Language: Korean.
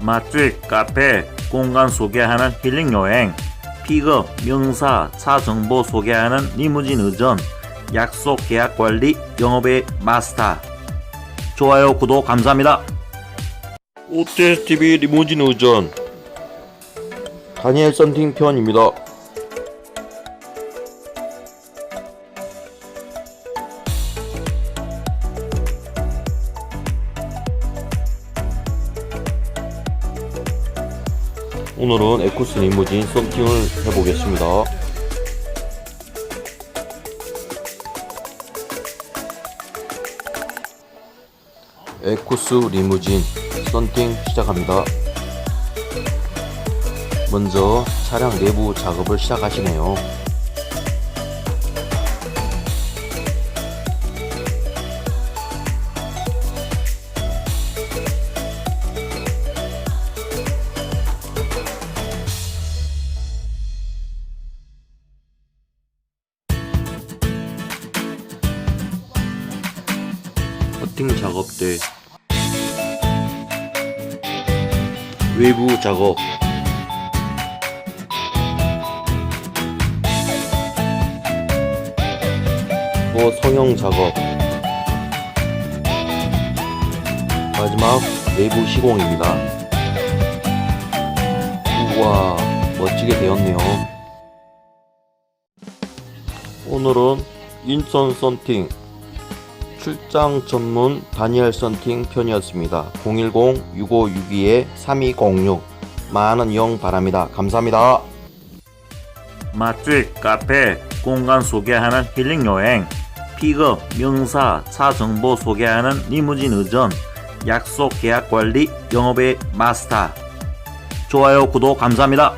맛집, 카페, 공간 소개하는 힐링 여행, 픽업, 명사, 차 정보 소개하는 리무진 의전, 약속 계약 관리, 영업의 마스터. 좋아요, 구독 감사합니다. OTSTV 리무진 의전 다니엘 썬팅 편입니다. 오늘은 에쿠스 리무진 썬팅을 해보겠습니다. 에쿠스 리무진 썬팅 시작합니다. 먼저 차량 내부 작업을 시작하시네요. 커팅 작업 때 외부 작업. 또 성형 작업. 마지막 내부 시공입니다. 우와 멋지게 되었네요. 오늘은 인천 썬팅 출장 전문 다니엘 썬팅 편이었습니다. 010-6562-3206 많은 이용 바랍니다. 감사합니다. 맛집, 카페, 공간 소개하는 힐링 여행, 픽업, 명사, 차 정보 소개하는 리무진 의전, 약속 계약 관리, 영업의 마스터. 좋아요, 구독 감사합니다.